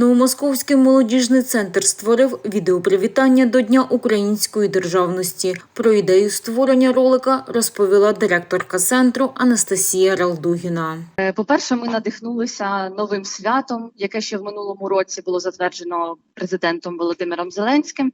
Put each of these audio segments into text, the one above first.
Новомосковський молодіжний центр створив відеопривітання до Дня української державності. Про ідею створення ролика розповіла директорка центру Анастасія Ралдугіна. Е, По-перше, ми надихнулися новим святом, яке ще в минулому році було затверджено президентом Володимиром Зеленським.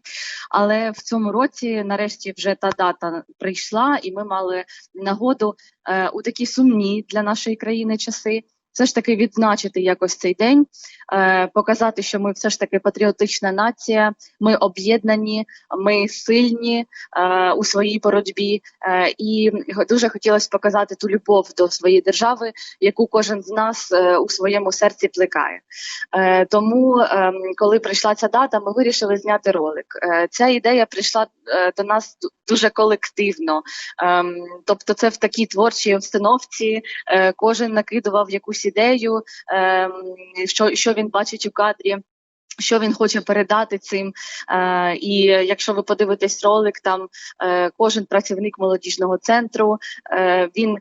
Але в цьому році, нарешті, вже та дата прийшла, і ми мали нагоду е, у такі сумні для нашої країни часи. Все ж таки відзначити якось цей день, е, показати, що ми все ж таки патріотична нація, ми об'єднані, ми сильні е, у своїй боротьбі, е, і дуже хотілося показати ту любов до своєї держави, яку кожен з нас е, у своєму серці плекає. Е, тому, е, коли прийшла ця дата, ми вирішили зняти ролик. Е, ця ідея прийшла е, до нас дуже колективно. Е, тобто, це в такій творчій обстановці. Е, кожен накидував якусь ідею, е, що, що він бачить у кадрі. Що він хоче передати цим, е, і якщо ви подивитесь ролик, там е, кожен працівник молодіжного центру е, він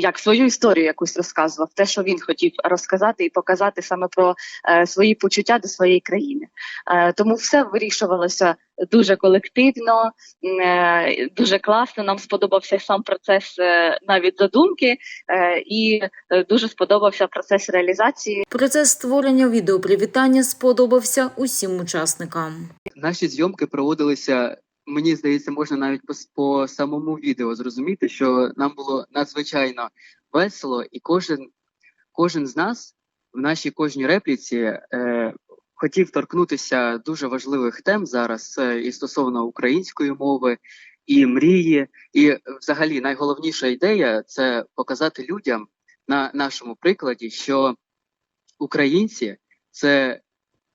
як свою історію якусь розказував, те, що він хотів розказати і показати саме про е, свої почуття до своєї країни. Е, тому все вирішувалося дуже колективно, е, дуже класно. Нам сподобався сам процес е, навіть задумки, е, і е, дуже сподобався процес реалізації. Процес створення відеопривітання сподобався усім учасникам. Наші зйомки проводилися. Мені здається, можна навіть по, по самому відео зрозуміти, що нам було надзвичайно весело, і кожен, кожен з нас в нашій кожній репліці е, хотів торкнутися дуже важливих тем зараз це і стосовно української мови, і мрії. І взагалі найголовніша ідея це показати людям на нашому прикладі, що українці це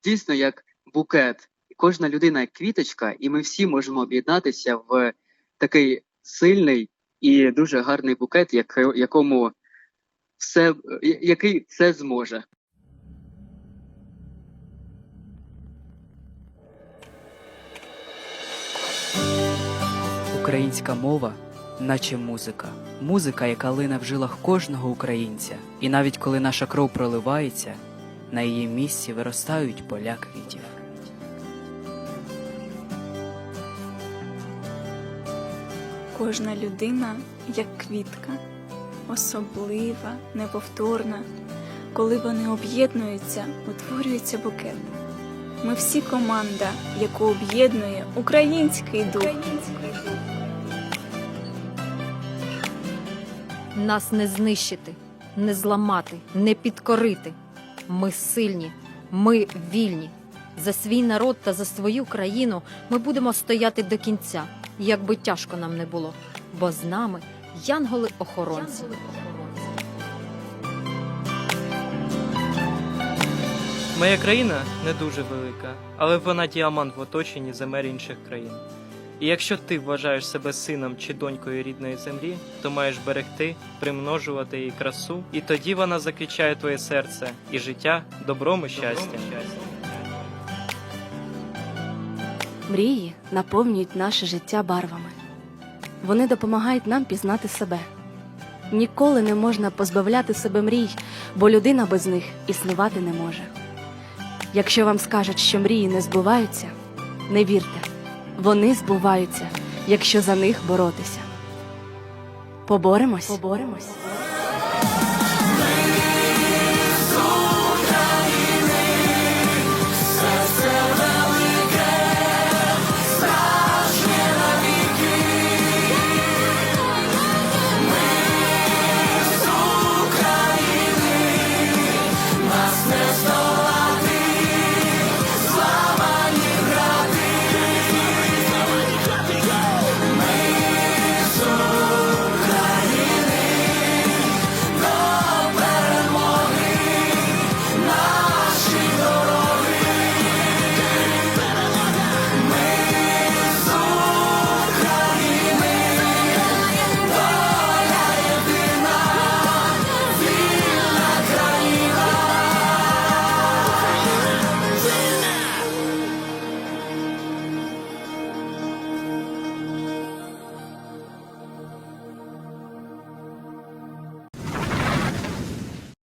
дійсно як букет. Кожна людина як квіточка, і ми всі можемо об'єднатися в такий сильний і дуже гарний букет, як, якому все, який все зможе. Українська мова, наче музика. Музика, яка лине в жилах кожного українця. І навіть коли наша кров проливається, на її місці виростають поля квітів. Кожна людина як квітка, особлива, неповторна. Коли вони об'єднуються, утворюється букет. Ми всі команда, яку об'єднує український дух. Нас не знищити, не зламати, не підкорити. Ми сильні, ми вільні. За свій народ та за свою країну ми будемо стояти до кінця, як би тяжко нам не було, бо з нами янголи-охоронці. Моя країна не дуже велика, але вона діамант в оточенні земель інших країн. І якщо ти вважаєш себе сином чи донькою рідної землі, то маєш берегти, примножувати її красу, і тоді вона заквічає твоє серце і життя добром і щастям. Мрії наповнюють наше життя барвами. Вони допомагають нам пізнати себе. Ніколи не можна позбавляти себе мрій, бо людина без них існувати не може. Якщо вам скажуть, що мрії не збуваються, не вірте, вони збуваються, якщо за них боротися. Поборемось? Поборемось.